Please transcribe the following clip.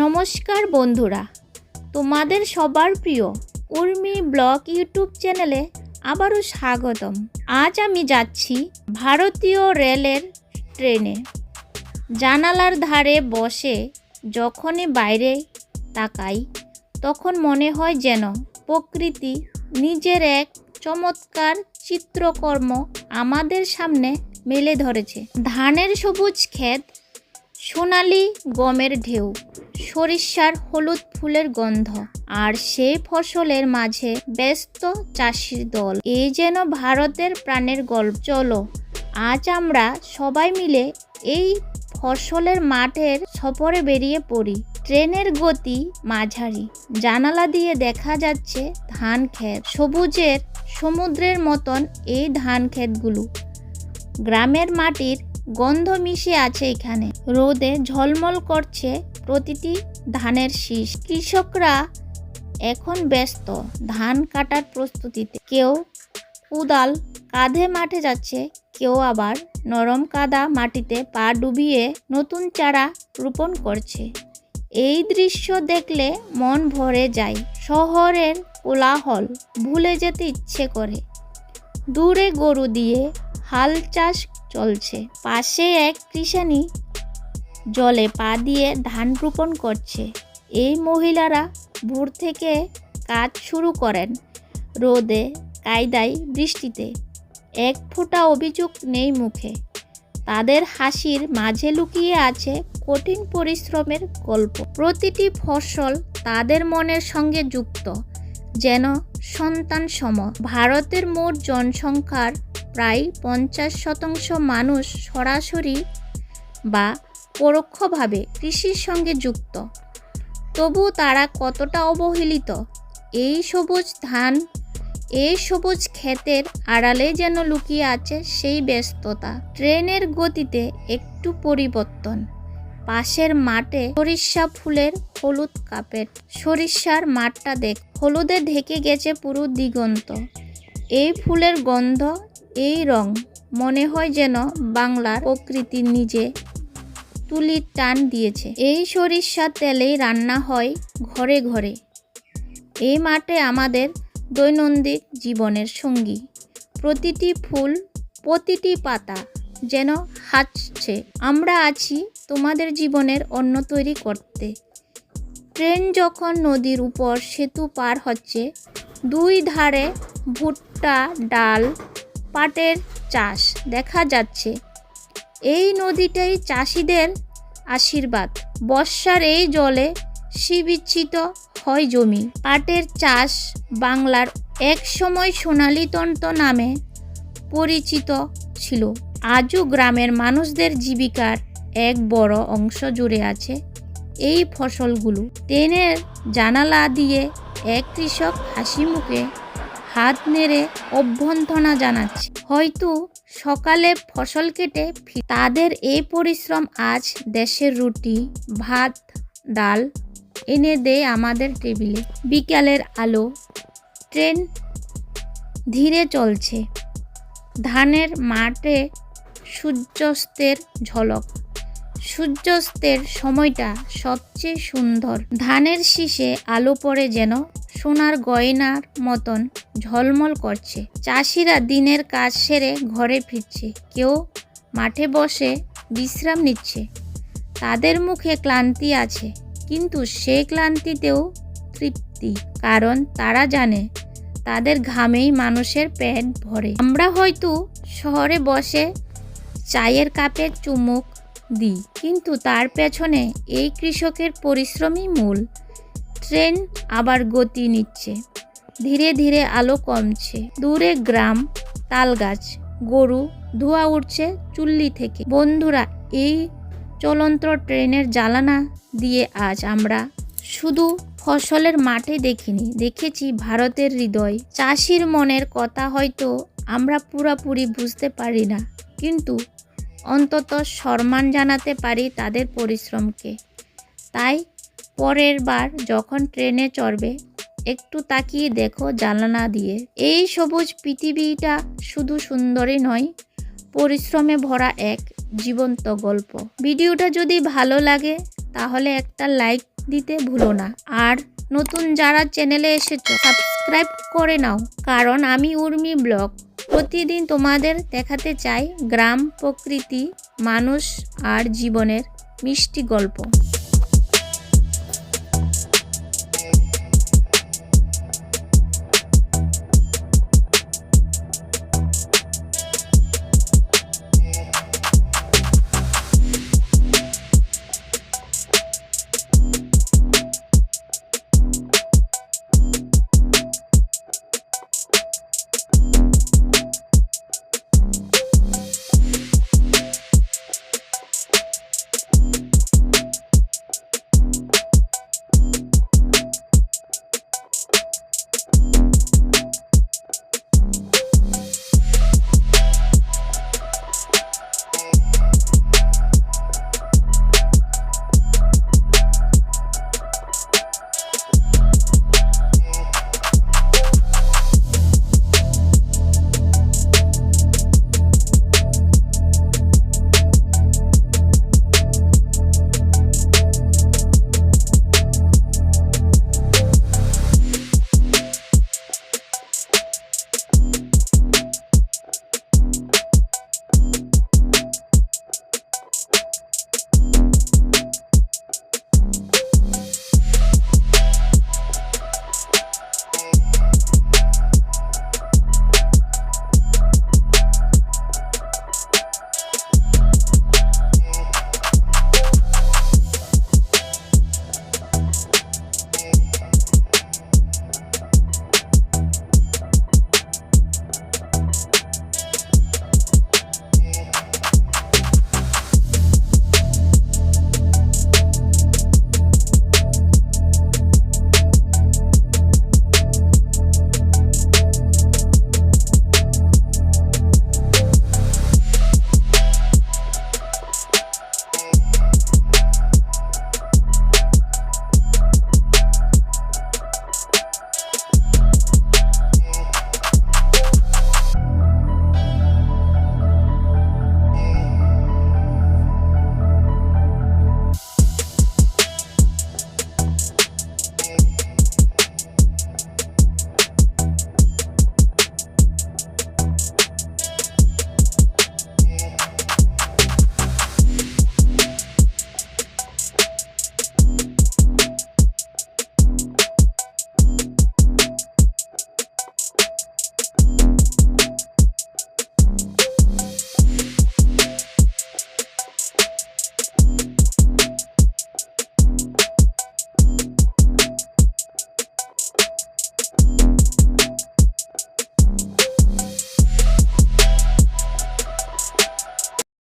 নমস্কার বন্ধুরা, তোমাদের সবার প্রিয় উর্মি ব্লগ ইউটিউব চ্যানেলে আবারও স্বাগতম। আজ আমি যাচ্ছি ভারতীয় রেলের ট্রেনে। জানালার ধারে বসে যখনই বাইরে তাকাই, তখন মনে হয় যেন প্রকৃতি নিজের এক চমৎকার চিত্রকর্ম আমাদের সামনে মেলে ধরেছে। ধানের সবুজ ক্ষেত, সোনালি গমের ঢেউ। সরিষার হলুদ ফুলের গন্ধ। আর সেই ফসলের মাঝে ব্যস্ত চাষির দল। এই যেন ভারতের প্রাণের গল্প। চলো, আজ আমরা সবাই মিলে এই ফসলের মাঠের সফরে বেরিয়ে পড়ি। ট্রেনের গতি মাঝারি। জানালা দিয়ে দেখা যাচ্ছে ধান ক্ষেত। সবুজের সমুদ্রের মতন এই ধান ক্ষেতগুলো। গ্রামের মাটির গন্ধ মিশে আছে এখানে। রোদে ঝলমল করছে প্রতিটি ধানের শীষ। কৃষকরা এখন ব্যস্ত ধান কাটার প্রস্তুতিতে। কেউ উদাল কাঁধে মাঠে যাচ্ছে, কেউ আবার নরম কাদা মাটিতে পা ডুবিয়ে নতুন চারা রোপণ করছে। এই দৃশ্য দেখলে মন ভরে যায়, শহরের কোলাহল ভুলে যেতে ইচ্ছে করে। দূরে গরু দিয়ে হাল চাষ চলছে। পাশে এক কৃষানি জলে পা দিয়ে ধান রোপণ করছে। এই মহিলারা ভোর থেকে কাজ শুরু করেন। রোদে, কায়দায়, বৃষ্টিতে। এক ফোঁটা অভিযোগ নেই মুখে। তাদের হাসির মাঝে লুকিয়ে আছে কঠিন পরিশ্রমের গল্প। প্রতিটি ফসল তাদের মনের সঙ্গে যুক্ত। যেন সন্তান সম ভারতের মোট জনসংখ্যার প্রায় পঞ্চাশ শতাংশ মানুষ সরাসরি বা পরোক্ষভাবে কৃষির সঙ্গে যুক্ত। তবু তারা কতটা অবহেলিত? এই সবুজ ধান, এই সবুজ ক্ষেতের আড়ালে যেন লুকিয়ে আছে সেই ব্যস্ততা। ট্রেনের গতিতে একটু পরিবর্তন। পাশের মাঠে সরিষা ফুলের হলুদ কাপেট সরিষার মাঠটা দেখ, হলুদে ঢেকে গেছে পুরো দিগন্ত। এই ফুলের গন্ধ এই রং মনে হয় যেন বাংলার প্রকৃতি নিজে তুলির টান দিয়েছে। এই সরিষার তেলেই রান্না হয় ঘরে ঘরে। এই মাঠে আমাদের দৈনন্দিন জীবনের সঙ্গী। প্রতিটি ফুল, প্রতিটি পাতা যেন হাসছে আমরা আছি তোমাদের জীবনের অন্ন তৈরি করতে। ট্রেন যখন নদীর উপর সেতু পার হচ্ছে, দুই ধারে ভুট্টা, ডাল পাটের চাষ দেখা যাচ্ছে। এই নদীটাই চাষিদের আশীর্বাদ। বর্ষার এই জলে শিবিচ্ছিত হয় জমি। পাটের চাষ বাংলার এক সময় সোনালী তন্ত নামে পরিচিত ছিল। আজও গ্রামের মানুষদের জীবিকার এক বড় অংশ জুড়ে আছে এই ফসলগুলো। ট্রেনের জানালা দিয়ে এক কৃষক হাসি মুখে হাত নেড়ে অভ্যন্তনা জানাচ্ছে। হয়তো সকালে ফসল কেটে তাদের এই পরিশ্রম আজ দেশের রুটি, ভাত, ডাল এনে দেয় আমাদের টেবিলে। বিকালের আলো, ট্রেন ধীরে চলছে। ধানের মাঠে সূর্যাস্তের ঝলক। সূর্যাস্তের সময়টা সবচেয়ে সুন্দর। ধানের শীষে আলো পড়ে যেন সোনার গয়নার মতন ঝলমল করছে। চাষিরা দিনের কাজ সেরে ঘরে ফিরছে। কেউ মাঠে বসে বিশ্রাম নিচ্ছে। তাদের মুখে ক্লান্তি আছে, কিন্তু সে ক্লান্তিতেও তৃপ্তি, কারণ তারা জানে তাদের ঘামেই মানুষের পেট ভরে। আমরা হয়তো শহরে বসে চায়ের কাপে চুমুক দিই, কিন্তু তার পেছনে এই কৃষকের পরিশ্রমই মূল। ট্রেন আবার গতি নিচ্ছে। ধীরে ধীরে আলো কমছে। দূরে গ্রাম, তালগাছ, গরু, ধোয়া উঠছে চুল্লি থেকে। বন্ধুরা, এই চলন্ত ট্রেনের জ্বালানা দিয়ে আজ আমরা শুধু ফসলের মাঠে দেখিনি, দেখেছি ভারতের হৃদয়। চাষির মনের কথা হয়তো আমরা পুরাপুরি বুঝতে পারি না, কিন্তু অন্তত সম্মান জানাতে পারি তাদের পরিশ্রমকে। তাই পরের বার যখন ট্রেনে চড়বে, একটু তাকিয়ে দেখো জানালা দিয়ে। এই সবুজ পৃথিবীটা শুধু সুন্দরই নয়, পরিশ্রমে ভরা এক জীবন্ত গল্প। ভিডিওটা যদি ভালো লাগে, তাহলে একটা লাইক দিতে ভুলো না। আর নতুন যারা চ্যানেলে এসেছ, সাবস্ক্রাইব করে নাও। কারণ আমি উর্মি ব্লগ। প্রতিদিন তোমাদের দেখাতে চাই গ্রাম, প্রকৃতি, মানুষ আর জীবনের মিষ্টি গল্প।